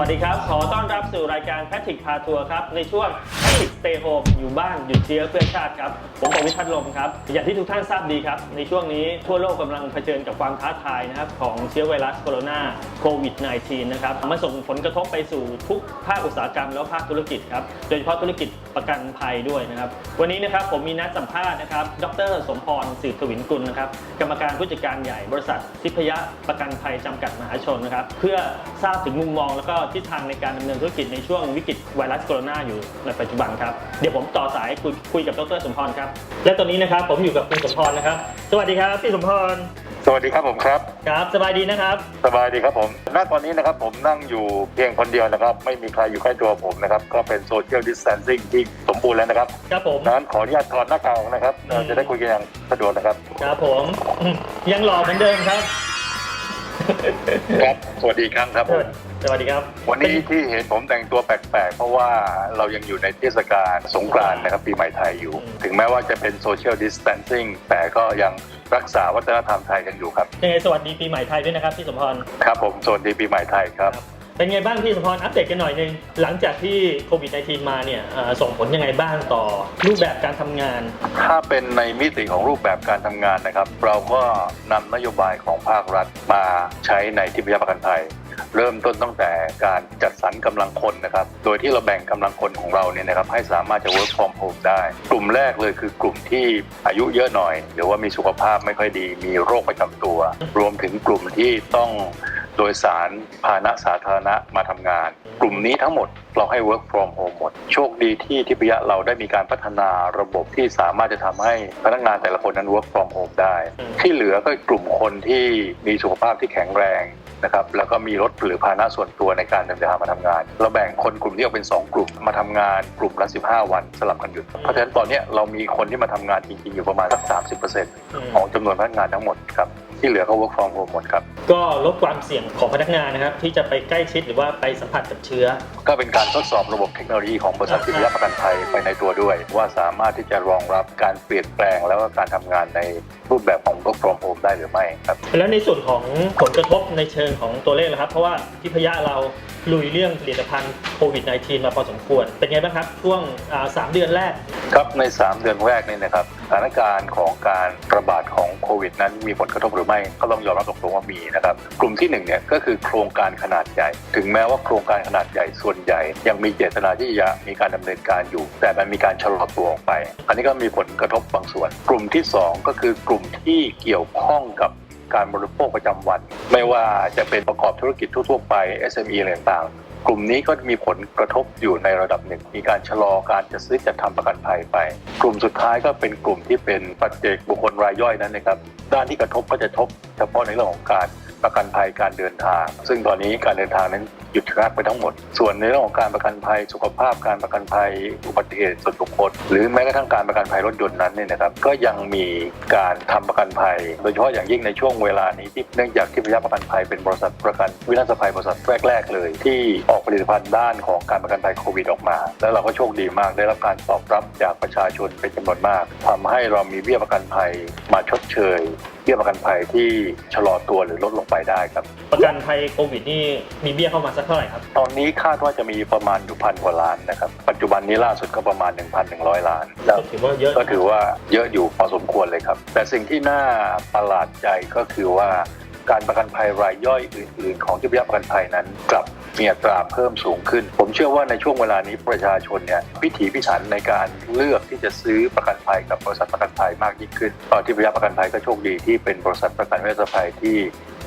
วัสดีครับ ขอต้อนรับสู่รายการแพทริกพาทัวร์ครับ ในช่วง ตย์โฮมอยู่บ้านหยุดเชื้อเพื่อชาติครับ ผมปวิทัศน์ลมครับ อย่างที่ทุกท่านทราบดีครับ ในช่วงนี้ทั่วโลกกำลังเผชิญกับความท้าทายนะครับของเชื้อไวรัสโคโรนาโควิด -19 นะครับมันส่งผลกระทบไปสู่ทุกภาคอุตสาหกรรมแล้วภาคธุรกิจครับ โดยเฉพาะธุรกิจประกันภัยด้วยนะครับ วันนี้นะครับผมมีนัดสัมภาษณ์นะครับ ดร สมพรสืบทวินกุลนะครับ กรรมการผู้จัดการใหญ่บริษัททิพยะประกันภัยจำกัดมหาชนนะครับ เพื่อทราบถึงมุมมองแล้วก็ทิศทางในการดำเนินธุรกิจในช่วงวิกฤตไวรัสโคโรนาอยู่ในปัจจุบันครับ เดี๋ยวผมต่อสายคุยคุยกับดรสมพรครับ และตอนนี้นะครับผมอยู่กับคุณสมพรนะครับ สวัสดีครับพี่สมพร สวัสดีครับผมครับครับ สบายดีนะครับ สบายดีครับผมณตอนนี้นะครับผมนั่งอยู่เพียงคนเดียวนะครับ ไม่มีใครอยู่ใกล้ตัวผมนะครับ ก็เป็นโซเชียลดิส a ทนซิ่งที่สมบูรณ์แล้วนะครับครับผมดังนั้นขออนุญาตถอดหน้ากากออกนะครับเราจะได้คุยกันอย่างสะดวกนะครับ ครับผมอืมยังหล่อเหมือนเดิมครับ ครับ สวัสดีครั้งครับผม สวัสดีครับ วันนี้ที่เห็นผมแต่งตัวแปลกๆ เพราะว่าเรายังอยู่ในเทศกาลสงกรานต์นะครับปีใหม่ไทยอยู่ ถึงแม้ว่าจะเป็นโซเชียลดิส a ทนซิ่งแต่ก็ยังรักษาวัฒนธรรมไทยกันอยู่ครับยังไงสวัสดีปีใหม่ไทยด้วยนะครับพี่สมพรครับผมสวัสดีปีใหม่ไทยครับ เป็นไงบ้างพี่สมพรอัปเดตกันหน่อยหนึงหลังจากที่โควิด -19 มาเนี่ยเอ่อส่งผลยังไงบ้างต่อรูปแบบการทำงาน ถ้าเป็นในมิติของรูปแบบการทำงานนะครับ เราก็นำนโยบายของภาครัฐมาใช้ในทิพยประกันภัย เริ่มต้นตั้งแต่การจัดสรรกำลังคนนะครับ โดยที่เราแบ่งกำลังคนของเราเนี่ยนะครับให้สามารถจะ work from home ได้ กลุ่มแรกเลยคือกลุ่มที่อายุเยอะหน่อย หรือว่ามีสุขภาพไม่ค่อยดี มีโรคประจำตัว รวมถึงกลุ่มที่ต้องโดยสารพาหนะสาธารณะมาทำงาน กลุ่มนี้ทั้งหมดเราให้ work from home หมด โชคดีที่ทิพยะเราได้มีการพัฒนาระบบที่สามารถจะทำให้พนักงานแต่ละคนนั้น work from home ได้ ที่เหลือก็กลุ่มคนที่มีสุขภาพที่แข็งแรง นะครับแล้วก็มีรถหรือพาหนะส่วนตัวในการเดินทางมาทำงาน เราแบ่งคนกลุ่มนี้ออกเป็น 2 กลุ่มมาทำงานกลุ่มละ 15 วันสลับกันหยุด เพราะฉะนั้นตอนเนี้ยเรามีคนที่มาทำงานจริงๆอยู่ประมาณสัก30%ของจำนวนพนักงานทั้งหมดครับที่เหลือก็ work from home หมดครับ ก็ลดความเสี่ยงของพนักงานนะครับ ที่จะไปใกล้ชิดหรือว่าไปสัมผัสกับเชื้อ ก็เป็นการทดสอบระบบเทคโนโลยีของบริษัททิพยประกันภัยไปในตัวด้วย ว่าสามารถที่จะรองรับการเปลี่ยนแปลงแล้วก็การทำงานในรูปแบบของ work from home ได้หรือไม่ครับ แล้วในส่วนของผลกระทบในเชิงของตัวเลขนะครับ เพราะว่าทิพยะเรา ลุยเรื่องผลิตภัณฑ์โควิด -19 มาพอสมควร เป็นไงบ้างครับ ช่วงสามเดือนแรก ครับใน 3 เดือนแรกนี่นะครับสถานการณ์ของการระบาดของโควิด นั้นมีผลกระทบหรือไม่ก็ต้องยอมรับตรงๆว่ามีนะครับ กลุ่มที่1เนี่ยก็คือโครงการขนาดใหญ่ ถึงแม้ว่าโครงการขนาดใหญ่ส่วนใหญ่ ยังมีเจตนาที่จะมีการดำเนินการอยู่ แต่มันมีการชะลอตัวออกไป อันนี้ก็มีผลกระทบบางส่วน กลุ่มที่ 2 ก็คือกลุ่มที่เกี่ยวข้องกับ การบริโภคประจำวัน ไม่ว่าจะเป็นประกอบธุรกิจทั่วๆไป SME อะไรต่างๆ กลุ่มนี้ก็มีผลกระทบอยู่ในระดับหนึ่ง มีการชะลอการจะซื้อจัดทำประกันภัยไป กลุ่มสุดท้ายก็เป็นกลุ่มที่เป็นปัจเจกบุคคลรายย่อยนั้นนะครับ ด้านที่กระทบก็จะทบเฉพาะในเรื่องของการ ประกันภัยการเดินทาง ซึ่งตอนนี้การเดินทางนั้นหยุดชะงักไปทั้งหมด ส่วนในเรื่องของการประกันภัยสุขภาพการประกันภัยอุบัติเหตุส่วนบุคคลหรือแม้กระทั่งการประกันภัยรถยนต์นั้นเนี่ยนะครับก็ยังมีการทำประกันภัย โดยเฉพาะอย่างยิ่งในช่วงเวลานี้ที่เนื่องจากที่พยาประกันภัยเป็นบริษัทประกันวินาศภัยบริษัทแรกๆเลย ที่ออกผลิตภัณฑ์ด้านของการประกันภัยโควิดออกมา แล้วเราก็โชคดีมากได้รับการตอบรับจากประชาชนเป็นจำนวนมากทำให้เรามีเบี้ยประกันภัยมาชดเชย บี้ยประกันภัยที่ชะลอตัวหรือลดลงไปได้ครับ ประกันภัยโควิดนี่มีเบี้ยเข้ามาสักเท่าไหร่ครับ ตอนนี้คาดว่าจะมีประมาณอยู่พันกว่าล้านนะครับ ปัจจุบันนี้ล่าสุดก็ประมาณ 1,100 ล้านแล้วก็ถือว่าเยอะก็ถือว่าเยอะอยู่พอสมควรเลยครับ แต่สิ่งที่น่าประหลาดใจก็คือว่า การประกันภัยรายย่อยอื่น ๆ ของที่พยาประกันภัยนั้น กลับมีอัตราเพิ่มสูงขึ้น ผมเชื่อว่าในช่วงเวลานี้ประชาชนเนี่ยพิถีพิถันในการเลือกที่จะซื้อประกันภัยกับบริษัทประกันภัยมากยิ่งขึ้นตอนที่พยาประกันภัยก็โชคดีที่เป็นบริษัทประกันวินาศภัยที่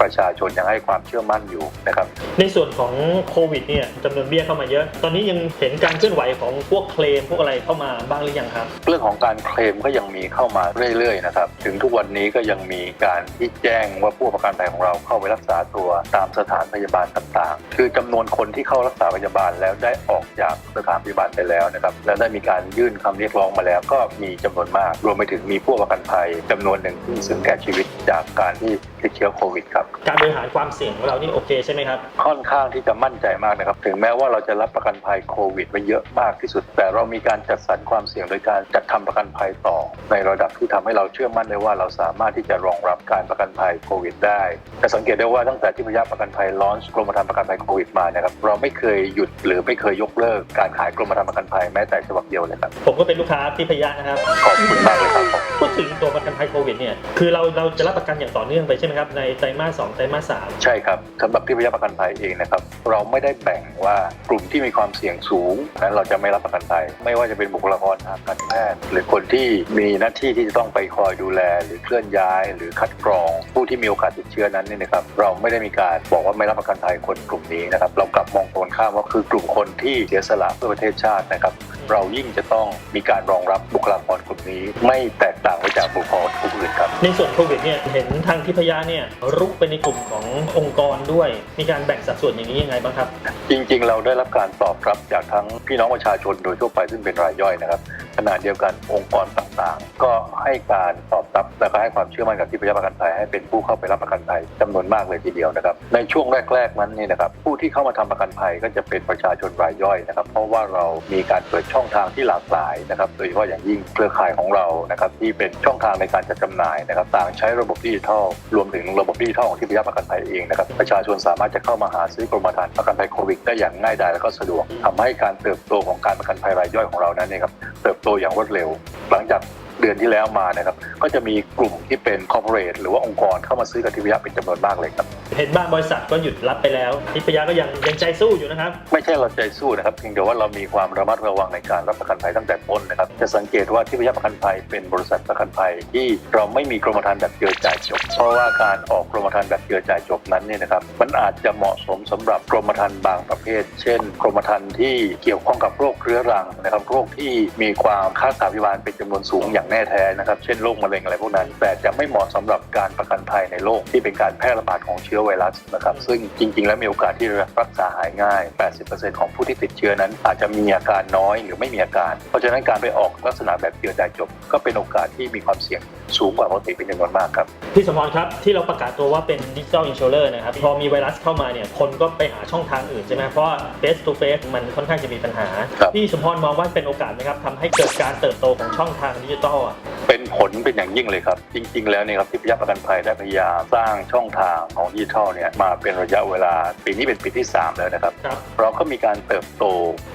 ประชาชนยังให้ความเชื่อมั่นอยู่นะครับ ในส่วนของโควิดเนี่ยจำนวนเบี้ยเข้ามาเยอะ ตอนนี้ยังเห็นการเคลื่อนไหวของพวกเคลมพวกอะไรเข้ามาบ้างหรือยังครับ เรื่องของการเคลมก็ยังมีเข้ามาเรื่อยๆนะครับ ถึงทุกวันนี้ก็ยังมีการที่แจ้งว่าผู้ประกันภัยของเราเข้าไปรักษาตัวตามสถานพยาบาลต่างๆ คือจำนวนคนที่เข้ารักษาพยาบาลแล้วได้ออกจากสถานพยาบาลไปแล้วนะครับ และได้มีการยื่นคำเรียกร้องมาแล้ว ก็มีจำนวนมาก รวมไปถึงมีผู้ประกันภัยจำนวนหนึ่งที่สูญแก่ชีวิตจากการที่ติดเชื้อโควิดครับการบริหารความเสี่ยงของเรานี่โอเคใช่ไหมครับ ค่อนข้างที่จะมั่นใจมากนะครับ ถึงแม้ว่าเราจะรับประกันภัยโควิดไว้เยอะมากที่สุด แต่เรามีการจัดสรรความเสี่ยงโดยการจัดทำประกันภัยต่อ ในระดับที่ทำให้เราเชื่อมั่นได้ว่าเราสามารถที่จะรองรับการประกันภัยโควิดได้แต่สังเกตได้ว่าตั้งแต่ที่พยาประกันภัยลอนช์กรมธรรม์ประกันภัยโควิดมานะครับเราไม่เคยหยุดหรือไม่เคยยกเลิกการขายกรมธรรม์ประกันภัยแม้แต่ฉบับเดียวเลยครับผมก็เป็นลูกค้าที่พยะนะครับขอบคุณมากเลยครับผมพูดถึงตัวประกันภัยโควิดเนี่ยคือเราเราจะรับประกันอย่างต่อเนื่องไปใช่ไหมครับในไตรมาสสองไตรมาสสามใช่ครับสำหรับที่พยาประกันภัยเองนะครับ เราไม่ได้แบ่งว่ากลุ่มที่มีความเสี่ยงสูงนั้นเราจะไม่รับประกันภัย ไม่ว่าจะเป็นบุคลากรทางการแพทย์หรือคนที่มีหน้าที่ที่จะต้องไปคอยดูแล หรือเคลื่อนย้าย หรือคัดกรอง ผู้ที่มีโอกาสติดเชื้อนั้นเนี่ยนะครับ เราไม่ได้มีการบอกว่าไม่รับประกันภัยคนกลุ่มนี้นะครับ เรากลับมองตรงข้ามว่าคือกลุ่มคนที่เสียสละเพื่อประเทศชาตินะครับ เรายิ่งจะต้องมีการรองรับบุคลากรกลุ่มนี้ ไม่แตกต่างไปจากบุคลากรกลุ่มอื่นครับ ในส่วนโควิดเนี่ยเห็นทางทิพยะเนี่ยรุกไปในกลุ่มขององค์กรด้วย มีการแบ่งสัดส่วนอย่างนี้ยังไงบ้างครับ จริงๆ เราได้รับการตอบรับจากทั้งพี่น้องประชาชนโดยทั่วไปซึ่งเป็นรายย่อยนะครับข ณะเดียวกันองค์กรต่างๆ ก็ให้การตอบรับและก็ให้ความเชื่อมั่นกับที่พยาประกันภัยให้เป็นผู้เข้าไปรับประกันภัยจำนวนมากเลยทีเดียวนะครับ ในช่วงแรก ๆ นั้นนี่นะครับผู้ที่เข้ามาทำประกันภัยก็จะเป็นประชาชนรายย่อยนะครับ เพราะว่าเรามีการเปิดช่องทางที่หลากหลายนะครับโดยเฉพาะอย่างยิ่งเครือข่ายของเรานะครับที่เป็นช่องทางในการจัดจำหน่ายนะครับ ต่างใช้ระบบดิจิทัลรวมถึงระบบดิจิทัลของที่พยาประกันภัยเองนะครับประชาชนสามารถจะเข้ามาหาซื้อกรมธรรม์ประกันภัยโควิดได้อย่างง่ายดายและก็สะดวกทำให้การเติบโตของการประกันภัยรายย่อยของเรานั้นเนี่ยครับ เติบโตอย่างรวดเร็ว หลังจากเดือนที่แล้วมานะครับ ก็จะมีกลุ่มที่เป็นคอร์เปอเรทหรือว่าองค์กรเข้ามาซื้อกับทิพยะเป็นจำนวนมากเลยครับ เห็นบ้างบริษัทก็หยุดรับไปแล้วทิพยะก็ยังยังใจสู้อยู่นะครับ ไม่ใช่เราใจสู้นะครับเพียงแต่ว่าเรามีความระมัดระวังในการรับประกันภัยตั้งแต่ต้นนะครับ จะสังเกตว่าที่พยาประกันภัยเป็นบริษัทประกันภัยที่เราไม่มีกรมธรรม์แบบเจือจ่ายจบ เพราะว่าการออกกรมธรรม์แบบเจือจ่ายจบนั้นเนี่ยนะครับมันอาจจะเหมาะสมสำหรับกรมธรรม์บางประเภท เช่น กรมธรรม์ที่เกี่ยวข้องกับโรคเรื้อรังนะครับโรคที่มีความค่าสาพิบาลเป็นจำนวนสูงอย่างแน่แท้นะครับ เช่นโรคมะเร็งอะไรพวกนั้น แต่จะไม่เหมาะสำหรับการประกันภัยในโรคที่เป็นการแพร่ระบาดของเชื้อไวรัสนะครับซึ่งจริง ๆ แล้วมีโอกาสที่จะรักษาหายง่าย 80%ของผู้ที่ติดเชื้อนั้น อาจจะมีอาการน้อยหรือไม่มีอาการ เพราะฉะนั้นการไปออกลักษณะแบบเจือจ่ายจบ ก็เป็นโอกาสที่มีความเสี่ยงสูงกว่าปกติเป็นจำนวนมากครับพี่สมพรครับที่เราประกาศตัวว่าเป็นดิจิ t a ลอิน r เลอร์นะครับพอมีไวรัสเข้ามาเนี่ยคนก็ไปหาช่องทางอื่นใช่ไหมเพราะ face to face มันค่อนข้างจะมีปัญหาครับพี่สมพรมองว่าเป็นโอกาสไหมครับทำให้เกิดการเติบโตของช่องทางดิจิทัลอะเป็น ผลเป็นอย่างยิ่งเลยครับ จริง ๆ แล้วเนี่ยครับที่พยาประกันภัยได้พยายามสร้างช่องทางของดิจิทัลเนี่ยมาเป็นระยะเวลา ปีนี้เป็นปีที่ 3 แล้วนะครับ ครับ เราก็มีการเติบโต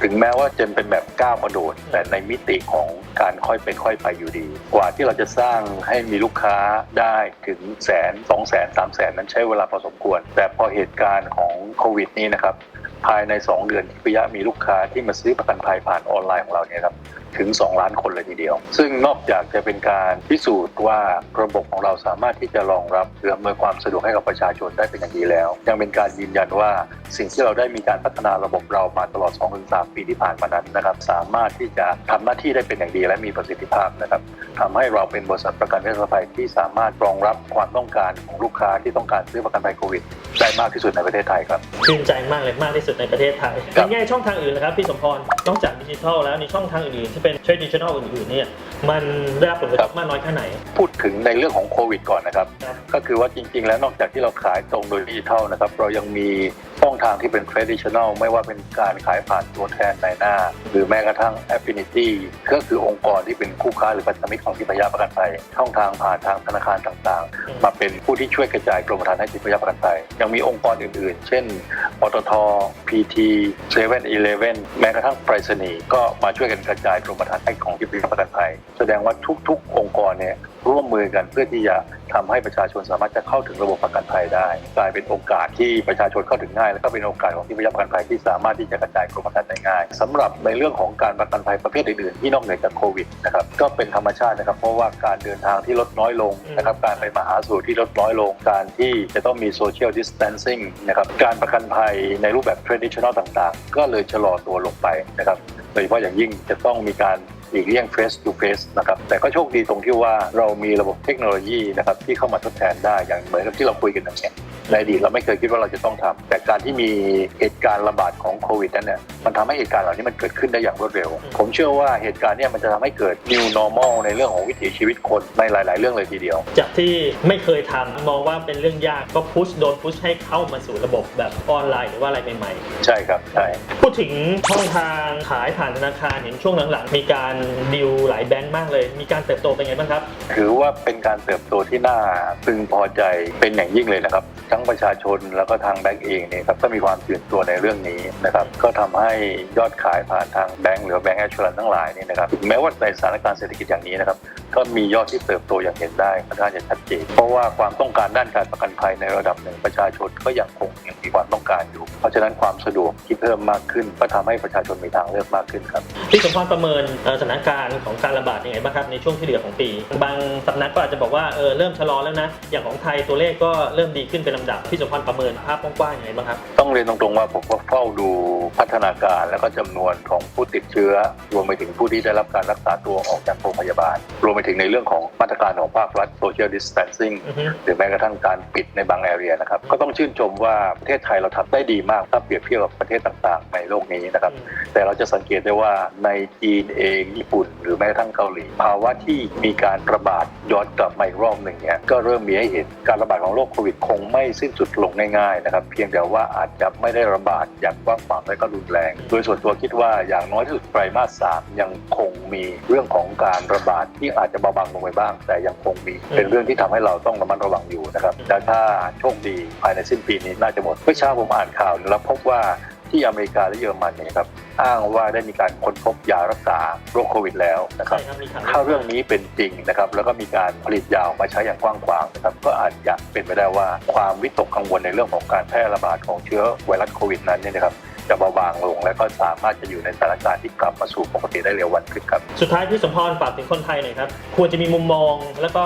ถึงแม้ว่าจะเป็นแบบก้าวกระโดด แต่ในมิติของการค่อยเป็นค่อยไปอยู่ดี กว่าที่เราจะสร้างให้มีลูกค้าได้ถึงแสนสองแสนสามแสนนั้นใช้เวลาพอสมควร แต่พอเหตุการณ์ของโควิดนี้นะครับ ภายใน 2 เดือนที่ปิยะมีลูกค้าที่มาซื้อประกันภัยผ่านออนไลน์ของเราเนี่ยครับ ถึง 2 ล้านคนเลยทีเดียว ซึ่งนอกจากจะเป็นการพิสูจน์ว่าระบบของเราสามารถที่จะรองรับหรืออำนวยความสะดวกให้กับประชาชนได้เป็นอย่างดีแล้ว ยังเป็นการยืนยันว่าสิ่งที่เราได้มีการพัฒนาระบบเรามาตลอด 2-3 ปีที่ผ่านมานั้นนะครับสามารถที่จะทำหน้าที่ได้เป็นอย่างดีและมีประสิทธิภาพนะครับทำให้เราเป็นบริษัทประกันวินาศภัยที่สามารถรองรับความต้องการของลูกค้าที่ต้องการซื้อประกันภัยโควิดได้มากที่สุดในประเทศไทยครับชื่นใจมากเลยมากที่สุดในประเทศไทยครับในแง่ช่องทางอื่นนะครับพี่สมพรนอกจากดิจิทัลแล้วในช่องทางอื่นๆที่เป็น traditional อื่นๆเนี่ยมันได้รับผลกระทบมากน้อยแค่ไหน พูดถึงในเรื่องของโควิดก่อนนะครับ ครับ ก็คือว่าจริง ๆ แล้วนอกจากที่เราขายตรงโดยดิจิทัลนะครับ เรายังมีช่องทางที่เป็น traditional ไม่ว่าเป็นการขายผ่านตัวแทนในหน้า หรือแม้กระทั่ง affinity ก็คือองค์กรที่เป็นคู่ค้าหรือพันธมิตรของทิพยาประกันภัยช่องทางผ่านทางธนาคารต่างๆ มาเป็นผู้ที่ช่วยกระจายกรมธรรม์ให้ทิพยาประกันภัยยังมีองค์กรอื่นๆ เช่นปตท PT 7 11แม้กระทั่งไปรษณีย์ก็มาช่วยกันกระจายกรมปรรม์ให้ของทิพยาประกันภัย แสดงว่าทุก ๆ องค์กรเนี่ย ร่วมมือกันเพื่อที่จะทำให้ประชาชนสามารถจะเข้าถึงระบบประกันภัยได้กลายเป็นโอกาสที่ประชาชนเข้าถึงง่าย และก็เป็นโอกาสของที่พยาประกันภัยที่สามารถที่จะกระจายกรมธรรม์ได้ง่ายสำหรับในเรื่องของการประกันภัยประเภทอื่นๆที่นอกเหนือจากโควิดนะครับก็เป็นธรรมชาตินะครับเพราะว่าการเดินทางที่ลดน้อยลงนะครับการไปมาหาสู่ที่ลดน้อยลงการที่จะต้องมี social distancing นะครับการประกันภัยในรูปแบบ traditional ต่างๆ ก็เลยชะลอตัวลงไปนะครับโดยเฉพาะอย่างยิ่งจะต้องมีการ หลีกเลี่ยง face to face นะครับแต่ก็โชคดีตรงที่ว่าเรามีระบบเทคโนโลยีนะครับที่เข้ามาทดแทนได้อย่างเหมือนกับที่เราคุยกันอย่างเนี้ ในอดีตเราไม่เคยคิดว่าเราจะต้องทำแต่การที่มีเหตุการณ์ระบาดของโควิดนั้นเนี่ยมันทำให้เหตุการณ์เหล่านี้มันเกิดขึ้นได้อย่างรวดเร็ว ผมเชื่อว่าเหตุการณ์เนี่ยมันจะทำให้เกิด new normal ในเรื่องของวิถีชีวิตคนในหลาย ๆ เรื่องเลยทีเดียว จากที่ไม่เคยทำมองว่าเป็นเรื่องยากก็พุชโดนพุชให้เข้ามาสู่ระบบแบบออนไลน์หรือว่าอะไรใหม่ใช่ครับใช่ๆพูดถึงช่องทางขายผ่านธนาคารเห็นช่วงหลังๆมีการดิวหลายแบงค์มากเลย มีการเติบโตเป็นไงบ้างครับ ถือว่าเป็นการเติบโตที่น่าพึงพอใจเป็นอย่างยิ่งเลยนะครับทั้งประชาชนแล้วก็ทางแบงก์เองเนี่ยครับก็มีความตื่นตัวในเรื่องนี้นะครับก็ทำให้ยอดขายผ่านทางแบงก์หรือแบงก์แอชชรันทั้งหลายนี่นะครับแม้ว่าในสถานการณ์เศรษฐกิจอย่างนี้นะครับก็มียอดที่เติบโตอย่างเห็นได้ค่อนข้างจะชัดเจนเพราะว่าความต้องการด้านการประกันภัยในระดับหนึ่งประชาชนก็ยังคงยังมีความต้องการอยู่ เพราะฉะนั้นความสะดวกที่เพิ่มมากขึ้น ก็ทำให้ประชาชนมีทางเลือกมากขึ้นครับพี่สมพรประเมินสถานการณ์ของการระบาดยังไงบ้างครับในช่วงที่เหลือของปี บางสำนักก็อาจจะบอกว่าเออเริ่มชะลอแล้วนะอย่างของไทยตัวเลขก็เริ่มดีขึ้นเป็นลำดับพี่สมพรประเมินภาพกว้างๆยังไงบ้างครับ ต้องเรียนตรงๆว่าผมก็เฝ้าดูพัฒนาการแล้วก็จำนวนของผู้ติดเชื้อ รวมไปถึงผู้ที่ได้รับการรักษาตัวออกจากโรงพยาบาล รวมไปถึงในเรื่องของมาตรการของภาครัฐ social distancing อือฮึหรือแม้กระทั่งการปิดในบางแอเรียนะครับ ก็ต้องชื่นชมว่าประเทศไทยเราทำได้ดีมากถ้าเปรียบเทียบกับประเทศต่างๆ ในโลกนี้นะครับ แต่เราจะสังเกตได้ว่าในจีนเองญี่ปุ่น หรือแม้กระทั่งเกาหลีภาวะที่มีการระบาดย้อนกลับมาอีกรอบหนึ่งเนี่ยก็เริ่มมีให้เห็นการระบาดของโรคโควิดคงไม่สิ้นสุดลงง่ายๆนะครับเพียงแต่ว่าอาจจะไม่ได้ระบาดอย่างกว้างขวางและก็รุนแรง โดยส่วนตัวคิดว่าอย่างน้อยที่สุดไตรมาสสามยังคงมีเรื่องของการระบาดที่อาจจะเบาบางลงไปบ้าง แต่ยังคงมีเป็นเรื่องที่ทำให้เราต้องระมัดระวังอยู่นะครับและถ้าโชคดีภายในสิ้นปีนี้น่าจะหมดเมื่อเช้าผมอ่านข่าวแล้วพบว่า ที่อเมริกาและเยอรมันเนี่ยครับอ้างว่าได้มีการค้นพบยารักษาโรคโควิดแล้วนะครับใช่ครับมีข่าวถ้าเรื่องนี้เป็นจริงนะครับแล้วก็มีการผลิตยาออกมาใช้อย่างกว้างขวางนะครับก็อาจจะเป็นไปได้ว่าความวิตกกังวลในเรื่องของการแพร่ระบาดของเชื้อไวรัสโควิดนั้นเนี่ยนะครับจะเบาบางลงและก็สามารถจะอยู่ในสถานการณ์ที่กลับมาสู่ปกติได้เร็ววันขึ้นครับ สุดท้ายพี่สมพรฝากถึงคนไทยหน่อยครับ ควรจะมีมุมมอง แล้วก็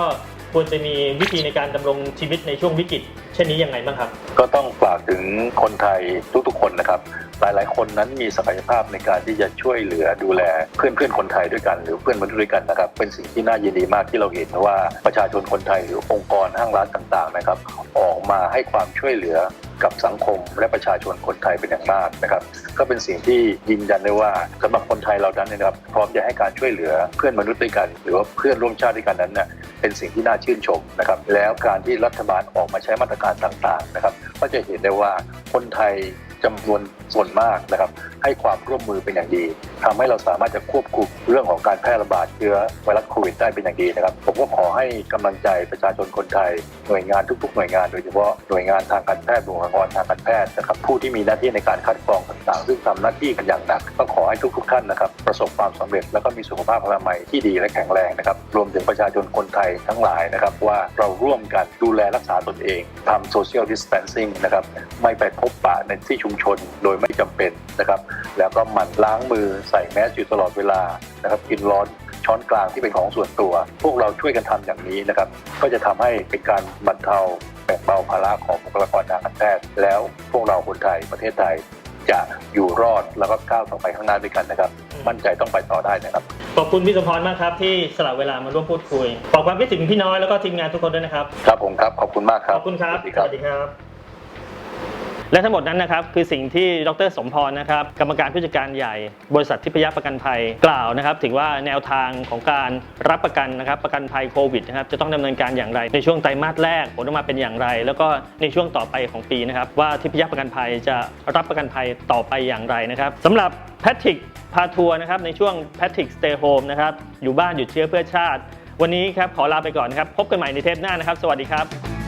ควรจะมีวิธีในการดำรงชีวิตในช่วงวิกฤตเช่นนี้ยังไงบ้างครับ ก็ต้องฝากถึงคนไทยทุกๆคนนะครับ หลายๆ คนนั้นมีศักยภาพในการที่จะช่วยเหลือดูแลเพื่อนๆคนไทยด้วยกัน หรือเพื่อนมนุษย์ด้วยกันนะครับ เป็นสิ่งที่น่ายินดีมากที่เราเห็นว่าประชาชนคนไทยหรือองค์กรห้างร้านต่างๆนะครับ ออกมาให้ความช่วยเหลือกับสังคมและประชาชนคนไทยเป็นอย่างมากนะครับ ก็เป็นสิ่งที่ยืนยันได้ว่าสำหรับคนไทยเรานั้นเนยนะครับ พร้อมจะให้การช่วยเหลือเพื่อนมนุษย์ด้วยกัน หรือว่าเพื่อนร่วมชาติด้วยกันนั้นเนี่ยเป็นสิ่งที่น่าชื่นชมนะครับแล้วการที่รัฐบาลออกมาใช้มาตรการต่างๆนะครับ ก็จะเห็นได้ว่าคนไทยจำนวน ส่วนมากนะครับให้ความร่วมมือเป็นอย่างดีทำให้เราสามารถจะควบคุมเรื่องของการแพร่ระบาดเชื้อไวรัสโควิดได้เป็นอย่างดีนะครับ ผมก็ขอให้กำลังใจประชาชนคนไทย หน่วยงานทุก ๆ หน่วยงานโดยเฉพาะหน่วยงานทางการแพทย์บุคลากรทางการแพทย์นะครับผู้ที่มีหน้าที่ในการคัดกรองต่างๆ ซึ่งทำหน้าที่กันอย่างหนัก ก็ขอให้ทุก ๆ ท่านนะครับประสบความสำเร็จแล้วก็มีสุขภาพอนามัยที่ดีและแข็งแรงนะครับรวมถึงประชาชนคนไทยทั้งหลายนะครับว่าเราร่วมกันดูแลรักษาตนเองทำ social distancing นะครับไม่ไปพบปะในที่ชุมชนโดยไม่จำเป็นนะครับ แล้วก็หมั่นล้างมือใส่แมสอยู่ตลอดเวลานะครับ กินร้อนช้อนกลางที่เป็นของส่วนตัว พวกเราช่วยกันทำอย่างนี้นะครับ ก็จะทำให้เป็นการบรรเทาแบ่งเบาภาระของบุคลากรทางการแพทย์แล้วพวกเราคนไทยประเทศไทยจะอยู่รอดแล้วก็ก้าวต่อไปข้างหน้าด้วยกันนะครับ มั่นใจต้องไปต่อได้นะครับ ขอบคุณพี่สมพรมากครับที่สละเวลามาร่วมพูดคุยขอความคิดถึงพี่น้อยแล้วก็ทีมงานทุกคนด้วยนะครับ ครับผมครับ ขอบคุณมากครับ ขอบคุณครับ สวัสดีครับสวัสดีครับ และทั้งหมดนั้นนะครับคือสิ่งที่ดรสมพรนะครับกรรมการผู้จัดการใหญ่ บริษัททิพยประกันภัยกล่าวนะครับถึงว่าแนวทางของการรับประกันนะครับประกันภัยโควิดนะครับจะต้องดำเนินการอย่างไร ในช่วงไตรมาสแรกผลออกมาเป็นอย่างไร แล้วก็ในช่วงต่อไปของปีนะครับว่าทิพยประกันภัยจะรับประกันภัยต่อไปอย่างไรนะครับสำหรับแพทริกพาทัวร์นะครับในช่วงแพทริกสเตย์โฮมนะครับอยู่บ้านหยุดเชื้อเพื่อชาติ วันนี้ครับขอลาไปก่อนนะครับพบกันใหม่ในเทปหน้านะครับ สวัสดีครับ